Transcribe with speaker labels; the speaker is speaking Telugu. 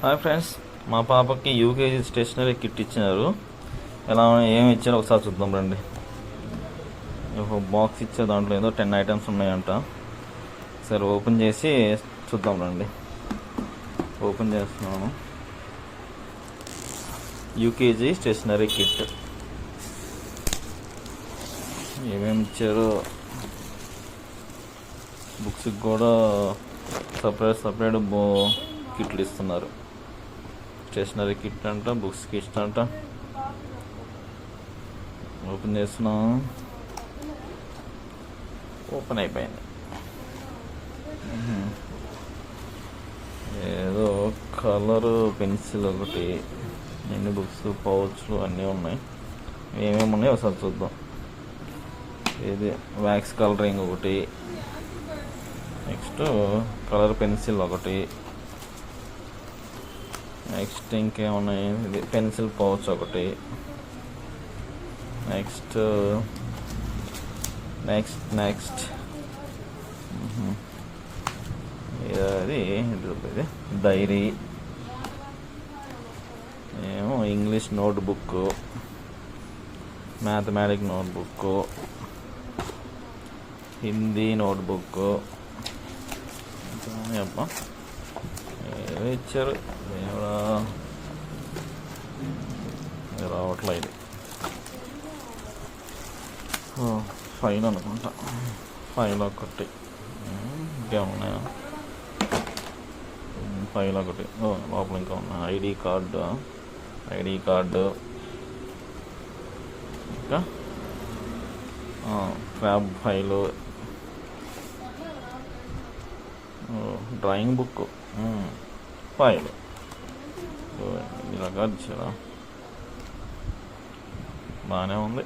Speaker 1: హాయ్ ఫ్రెండ్స్ మా పాపకి యూకేజీ స్టేషనరీ కిట్ ఇచ్చినారు. ఎలా ఏమి ఇచ్చారో ఒకసారి చూద్దాం రండి. ఒక బాక్స్ ఇచ్చే దాంట్లో ఏదో టెన్ ఐటమ్స్ ఉన్నాయంట. సరే ఓపెన్ చేసి చూద్దాం రండి. ఓపెన్ చేస్తున్నాను. UKG stationery kit. ఏమేమి ఇచ్చారో బుక్స్కి కూడా సపరేట్ సపరేట్ బో కిట్లు ఇస్తున్నారు. స్టేషనరీ కిట్ అంట బుక్స్ కిట్ అంట. ఓపెన్ చేస్తున్నాం. ఓపెన్ అయిపోయింది. ఏదో కలర్ పెన్సిల్ ఒకటి ఎన్ని బుక్స్ పౌచ్లు అన్నీ ఉన్నాయి. ఏమేమి ఉన్నాయి ఒకసారి చూద్దాం. ఇది వ్యాక్స్ కలరింగ్ ఒకటి. నెక్స్ట్ కలర్ పెన్సిల్ ఒకటి. నెక్స్ట్ ఇంకేమున్నాయి? ఇది పెన్సిల్ పౌచ్ ఒకటి. Next next next. ఇది ఇది డైరీ. ఏమో English notebook mathematic notebook Hindi notebook అబ్బా ఏదో ఇచ్చారు దేవుడా రావట్లేదు ఫైన్ అనుకుంటా ఫైవ్ ఒకటి ఉమ్, ఇంకేమున్నాయా ఒకటి లోపల ఇంకా ఉన్నాయి ఐడి కార్డు ఐడి కార్డు ఇంకా crab file drawing book file కాదు ఇచ్చారా బాగానే ఉంది